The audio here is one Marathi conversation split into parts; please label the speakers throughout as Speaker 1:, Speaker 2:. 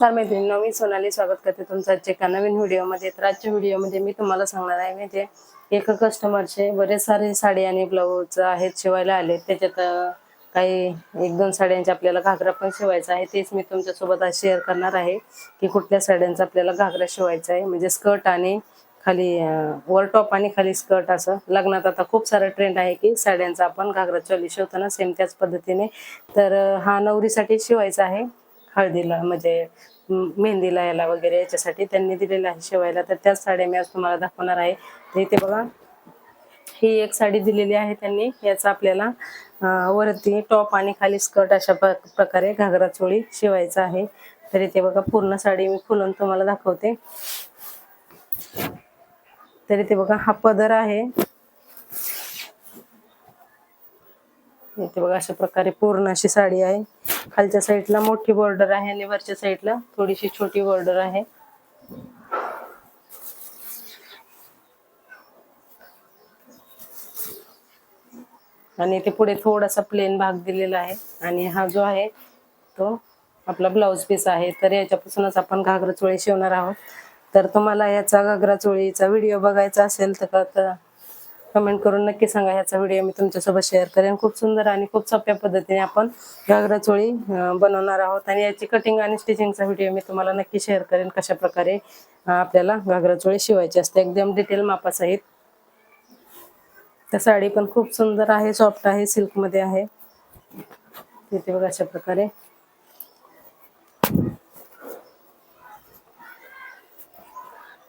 Speaker 1: नमस्कार मैत्रिणी मी सोनाली स्वागत करते तुमचं आजच्या एका नवीन व्हिडिओमध्ये. तर आजच्या व्हिडिओमध्ये मी तुम्हाला सांगणार आहे म्हणजे एका कस्टमरचे बरेच सारे साडी आणि ब्लाऊज आहेत शिवायला आले. त्याच्यात काही एक दोन साड्यांचे आपल्याला घागरा पण शिवायचा आहे. तेच मी तुमच्यासोबत आज शेअर करणार आहे की कुठल्या साड्यांचा आपल्याला घागरा शिवायचा आहे. म्हणजे स्कर्ट आणि खाली वर टॉप आणि खाली स्कर्ट असं. लग्नात आता खूप सारा ट्रेंड आहे की साड्यांचा आपण घागरा चोली शिवताना सेम त्याच पद्धतीने. तर हा नवरीसाठी शिवायचा आहे. हळदीला म्हणजे मेहंदीला याला वगैरे याच्यासाठी त्यांनी दिलेलं आहे शिवायला. तर त्याच साड्या मी आज तुम्हाला दाखवणार आहे. तर इथे बघा ही एक साडी दिलेली आहे त्यांनी. याचा आपल्याला वरती टॉप आणि खाली स्कर्ट अशा प्रकारे घागरा चोळी शिवायचा आहे. तर इथे बघा पूर्ण साडी मी खुलून तुम्हाला दाखवते. तर इथे बघा हा पदर आहे. इथे बघा अशा प्रकारे पूर्ण अशी साडी आहे. खालच्या साईडला मोठी बॉर्डर आहे आणि वरच्या साईडला थोडीशी छोटी बॉर्डर आहे. आणि इथे पुढे थोडासा प्लेन भाग दिलेला आहे. आणि हा जो आहे तो आपला ब्लाऊज पीस आहे. तर याच्यापासूनच आपण घागरा चोळी शिवणार आहोत. तर तुम्हाला याचा घागरा चोळीचा व्हिडिओ बघायचा असेल तर तर कमेंट करून नक्की सांगा ह्याचा व्हिडिओ मी तुमच्यासोबत शेअर करेन. खूप सुंदर आणि खूप सोप्या पद्धतीने आपण घागरा चोळी बनवणार आहोत. आणि याची कटिंग आणि स्टिचिंगचा व्हिडिओ मी तुम्हाला नक्की शेअर करेन कशा प्रकारे आपल्याला घागरा चोळी शिवायची असते. एकदम डिटेल मापासहित. त्या साडी पण खूप सुंदर आहे सॉफ्ट आहे सिल्कमध्ये आहे. तिथे बघा अशा प्रकारे.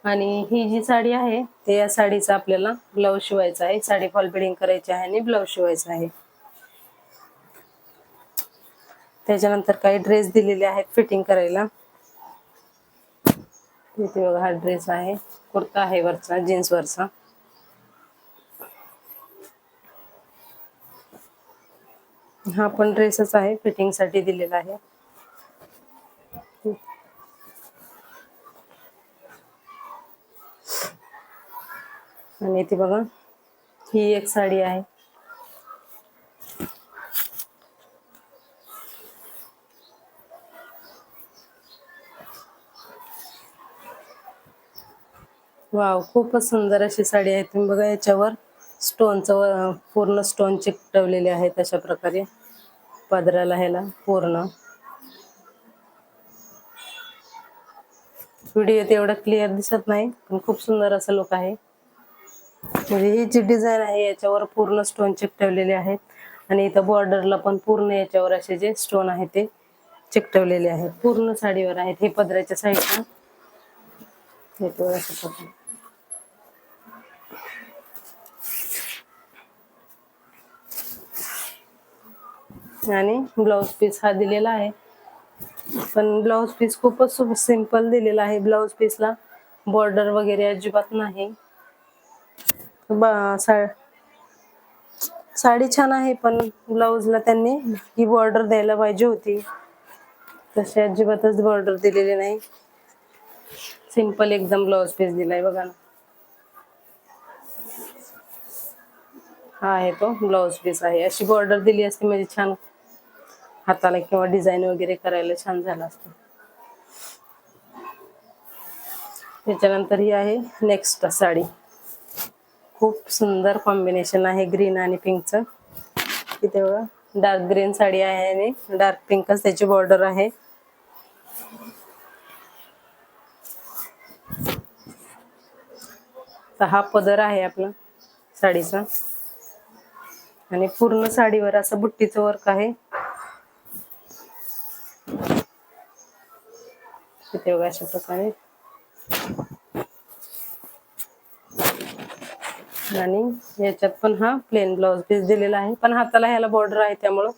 Speaker 1: आणि ही जी साडी आहे ते या साडीचा आपल्याला ब्लाऊज शिवायचा आहे. साडी फॉल बिडिंग करायची आहे आणि ब्लाऊज शिवायचा आहे. त्याच्यानंतर काही ड्रेस दिलेले आहेत फिटिंग करायला. इथे बघा हा ड्रेस आहे. कुर्ता आहे वरचा जीन्स वरचा. हा पण ड्रेसच आहे फिटिंगसाठी दिलेला आहे. आणि ती बघा ही एक साडी आहे. वाव खूपच सुंदर अशी साडी आहे. तुम्ही बघा याच्यावर स्टोनचं पूर्ण स्टोन चिकटवलेले आहेत अशा प्रकारे. पदराला ह्याला पूर्ण. व्हिडिओ एवढं क्लिअर दिसत नाही पण खूप सुंदर असं लोक आहे. म्हणजे ही जी डिझाईन आहे याच्यावर पूर्ण स्टोन चिकटवलेले आहेत. आणि इथं बॉर्डरला पण पूर्ण याच्यावर असे जे स्टोन आहे ते चिकटवलेले आहेत. पूर्ण साडीवर आहेत. हे पदराच्या साईडला याच्यावर असं प्रकारे आणि ब्लाऊज पीस हा दिलेला आहे. पण ब्लाऊज पीस खूपच सिंपल दिलेला आहे. ब्लाऊज पीसला बॉर्डर वगैरे अजिबात नाही. साडी छान आहे पण ब्लाऊजला त्यांनी ही बॉर्डर द्यायला पाहिजे होती. तशी अजिबातच बॉर्डर दिलेली नाही. सिंपल एकदम ब्लाऊज पीस दिलाय बघा ना. हा आहे तो ब्लाऊज पीस आहे. अशी बॉर्डर दिली असती म्हणजे छान हाताला किंवा डिझाईन वगैरे करायला छान झालं असतं. त्याच्यानंतर ही आहे नेक्स्ट साडी. खूप सुंदर कॉम्बिनेशन आहे ग्रीन आणि पिंकचं इथे बघा डार्क ग्रीन साडी आहे आणि डार्क पिंकच त्याची बॉर्डर आहे. तर हा पदर आहे आपला साडीचा. आणि पूर्ण साडीवर असं बुट्टीचं वर्क आहे. इथे बघा अशा प्रकारे. आणि याच्यात पण हा प्लेन ब्लाउज पीस दिलेला आहे. पण हाताला ह्याला बॉर्डर आहे त्यामुळं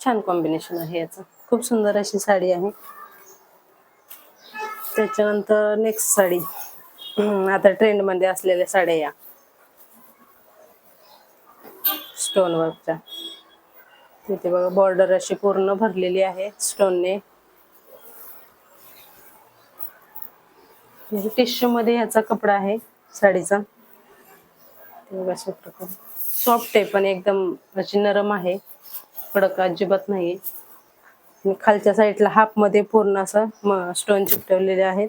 Speaker 1: छान कॉम्बिनेशन आहे याचं. खूप सुंदर अशी साडी आहे. त्याच्यानंतर नेक्स्ट साडी. आता ट्रेंडमध्ये असलेल्या साड्या या. स्टोन वर्कच्या तिथे बघा बॉर्डर अशी पूर्ण भरलेली आहे स्टोनने टिश्यू म्हणजे मध्ये ह्याचा कपडा आहे साडीचा. बघा प्रकार. सॉफ्ट आहे पण एकदम अशी नरम आहे. कडक अजिबात नाही खालच्या साईडला हाफमध्ये पूर्ण असं स्टोन चिकटवलेले आहेत.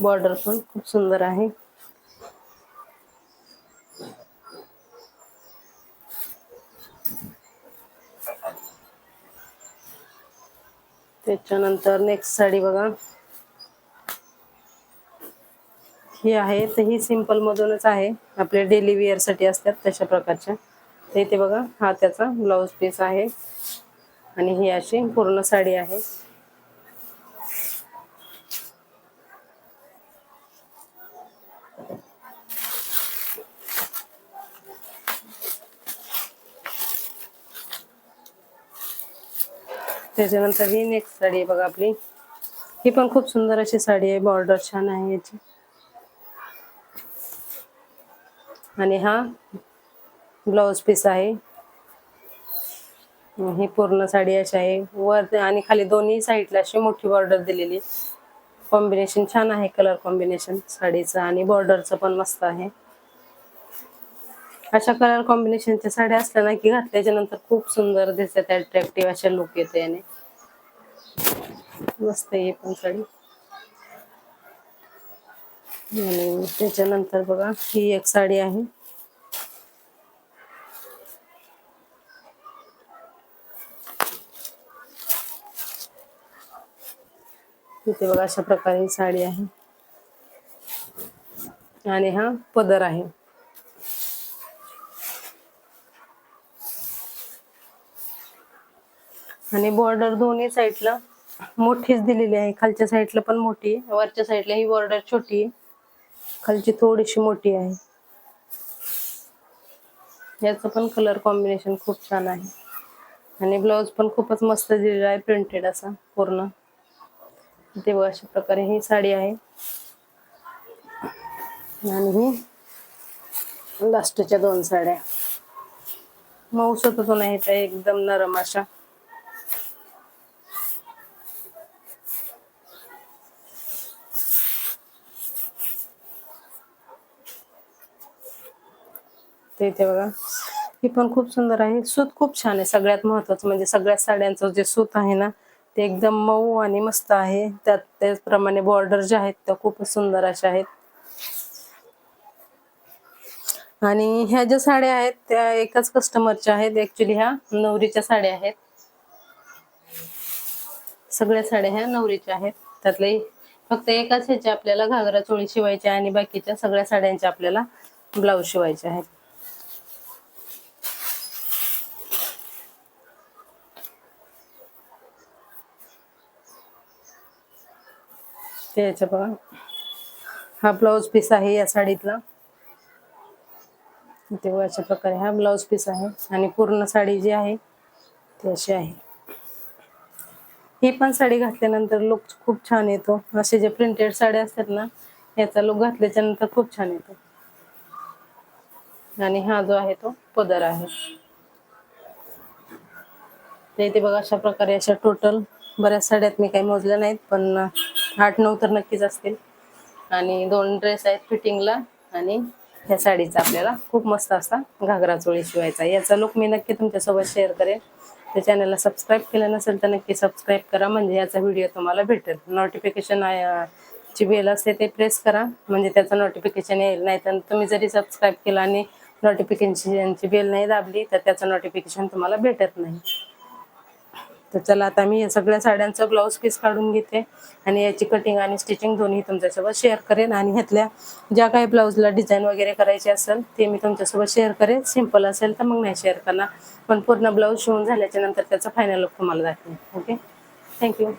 Speaker 1: बॉर्डर पण खूप सुंदर आहे. त्याच्यानंतर नेक्स्ट साडी बघा. ही आहे तर ही सिम्पलमधूनच आहे. आपले डेली वेअरसाठी असतात तशा प्रकारच्या. तर इथे बघा हा त्याचा ब्लाऊज पीस आहे. आणि ही अशी पूर्ण साडी आहे. त्याच्यानंतर ही नेक्स्ट साडी आहे बघा आपली. ही पण खूप सुंदर अशी साडी आहे. बॉर्डर छान आहे याची. आणि हा ब्लाऊज पीस आहे. ही पूर्ण साडी अशी आहे. वर आणि खाली दोन्ही साईडला अशी मोठी बॉर्डर दिलेली. कॉम्बिनेशन छान आहे कलर कॉम्बिनेशन साडीचं आणि बॉर्डरचं पण मस्त आहे. अशा कलर कॉम्बिनेशनच्या साड्या असल्या ना की घातल्याच्या नंतर खूप सुंदर दिसतात अट्रॅक्टिव्ह अशा लुक येते याने. मस्त आहे पण साडी. आणि त्याच्यानंतर बघा ही एक साडी आहे. इथे बघा अशा प्रकारे ही साडी आहे. आणि हा पदर आहे. आणि बॉर्डर दोन्ही साईडला मोठीच दिलेली आहे. खालच्या साईडला पण मोठी आहे. वरच्या साईडला ही बॉर्डर छोटी आहे. खालची थोडीशी मोठी आहे. याचं पण कलर कॉम्बिनेशन खूप छान आहे. आणि ब्लाऊज पण खूपच मस्त दिलेला आहे प्रिंटेड असा पूर्ण. ते अशा प्रकारे ही साडी आहे. आणि ही लास्टच्या दोन साड्या. मऊसत नाही त्या एकदम नरम अशा. ते इथे बघा. ही पण खूप सुंदर आहे. सूत खूप छान आहे. सगळ्यात महत्वाचं म्हणजे सगळ्या साड्यांचं जे सूत आहे ना ते एकदम मऊ आणि मस्त आहे. त्यात त्याचप्रमाणे बॉर्डर जे आहेत त्या खूपच सुंदर अशा आहेत. आणि ह्या ज्या साड्या आहेत त्या एकाच कस्टमरच्या आहेत. ऍक्च्युली ह्या नवरीच्या साड्या आहेत. सगळ्या साड्या ह्या नवरीच्या आहेत. त्यातले फक्त एकाच ह्याच्या आपल्याला घागरा चोळी शिवायच्या आणि बाकीच्या सगळ्या साड्यांच्या आपल्याला ब्लाऊज शिवायचे आहेत. ते याच्या बघा हा ब्लाऊज पीस आहे या साडीतला. ते अशा प्रकारे हा ब्लाऊज पीस आहे आणि पूर्ण साडी जी आहे ती अशी आहे. ही पण साडी घातल्यानंतर लुक खूप छान येतो. असे जे प्रिंटेड साड्या असतात ना याचा लुक घातल्याच्या नंतर खूप छान येतो. आणि हा जो आहे तो पदर आहे. ते इथे बघा अशा प्रकारे अशा टोटल बऱ्याच साड्यात मी काही मोजल्या नाहीत पण आठ नऊ तर नक्कीच असतील. आणि दोन ड्रेस आहेत फिटिंगला आणि ह्या साडीचा आपल्याला खूप मस्त असा घागरा चोळी शिवायचा याचा लुक मी नक्की तुमच्यासोबत शेअर करेन. त्या चॅनलला सबस्क्राईब केलं नसेल तर नक्की सबस्क्राईब करा. म्हणजे याचा व्हिडिओ तुम्हाला भेटेल. नोटिफिकेशन ची बेल असते ते प्रेस करा. म्हणजे त्याचं नोटिफिकेशन येईल. नाही तर तुम्ही जरी सबस्क्राईब केलं आणि नोटिफिकेशनची बेल नाही दाबली तर त्याचं नोटिफिकेशन तुम्हाला भेटत नाही. तर चला आता मी या सगळ्या साड्यांचं ब्लाऊज पीस काढून घेते आणि याची कटिंग आणि स्टिचिंग दोन्ही तुमच्यासोबत शेअर करेन. आणि ह्यातल्या ज्या काही ब्लाऊजला डिझाईन वगैरे करायची असेल ते मी तुमच्यासोबत शेअर करेन. सिंपल असेल तर मग नाही शेअर करणार. पण पूर्ण ब्लाऊज शिवून झाल्याच्यानंतर त्याचा फायनल लुक तुम्हाला दाखवेन. Okay thank you